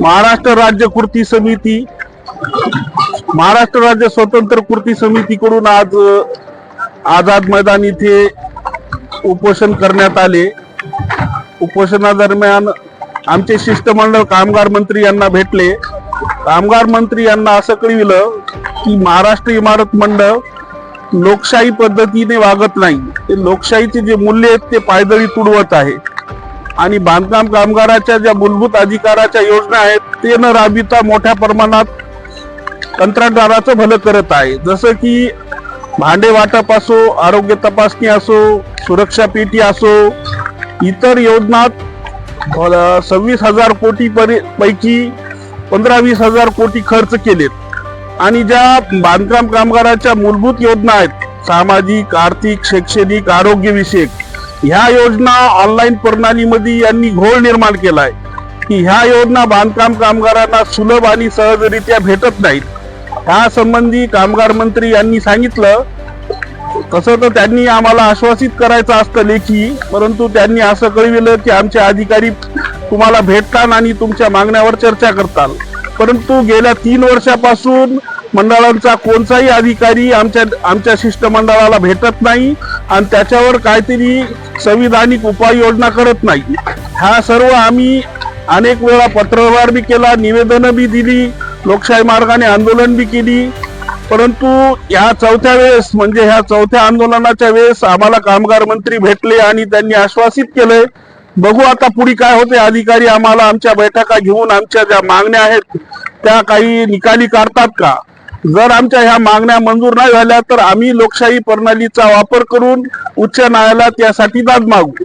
महाराष्ट्र राज्य कृती समिती. महाराष्ट्र राज्य स्वतंत्र कृती समितीकडून आज आझाद मैदान इथे उपोषण करण्यात आले. उपोषणादरम्यान आमचे शिष्टमंडळ कामगार मंत्री यांना भेटले. कामगार मंत्री यांना असं कळविलं की महाराष्ट्र इमारत मंडळ लोकशाही पद्धतीने वागत नाही. ते लोकशाहीचे जे मूल्य आहेत ते पायदळी तुडवत आहे. आणि बांधकाम कामगाराच्या ज्या मूलभूत अधिकाराच्या योजना आहेत ते न राबविता मोठ्या प्रमाणात कंत्राटदाराचं भलं करत आहे. जसं की भांडे वाटप असो आरोग्य तपासणी असो सुरक्षा पेटी असो इतर योजनात सव्वीस हजार कोटी पैकी पंधरा वीस हजार कोटी खर्च केलेत. आणि ज्या बांधकाम कामगाराच्या मूलभूत योजना आहेत सामाजिक आर्थिक शैक्षणिक आरोग्यविषयक ह्या योजना ऑनलाईन प्रणालीमध्ये यांनी घोळ निर्माण केलाय. की ह्या योजना बांधकाम कामगारांना सुलभ आणि सहजरित्या भेटत नाहीत. ह्या संबंधी कामगार मंत्री यांनी सांगितलं तसं तर त्यांनी आम्हाला आश्वासित करायचं असतं लेखी परंतु त्यांनी असं कळविलं की आमचे अधिकारी तुम्हाला भेटतात आणि तुमच्या मागण्यावर चर्चा करतात परंतु गेल्या तीन वर्षापासून मंडळांचा कोणताही अधिकारी आमच्या आमच्या शिष्टमंडळाला भेटत नाही. आणि त्याच्यावर काहीतरी संविधानिक उपाययोजना करत नाही. हा सर्व आम्ही अनेक वेळा पत्रव्यवहार बी केला निवेदनं बी दिली लोकशाही मार्गाने आंदोलन बी केली. परंतु या चौथ्या वेळेस म्हणजे ह्या चौथ्या आंदोलनाच्या वेळेस आम्हाला कामगार मंत्री भेटले आणि त्यांनी आश्वासित केलंय बघू आता पुढे काय होते अधिकारी आम्हाला आमच्या बैठका घेऊन आमच्या ज्या मागण्या आहेत त्या काही निकाली काढतात का? जर आमच्या ह्या मागण्या मंजूर नाही झाल्या तर आम्ही लोकशाही प्रणालीचा वापर करून उच्च न्यायालयात यासाठी दाद मागू.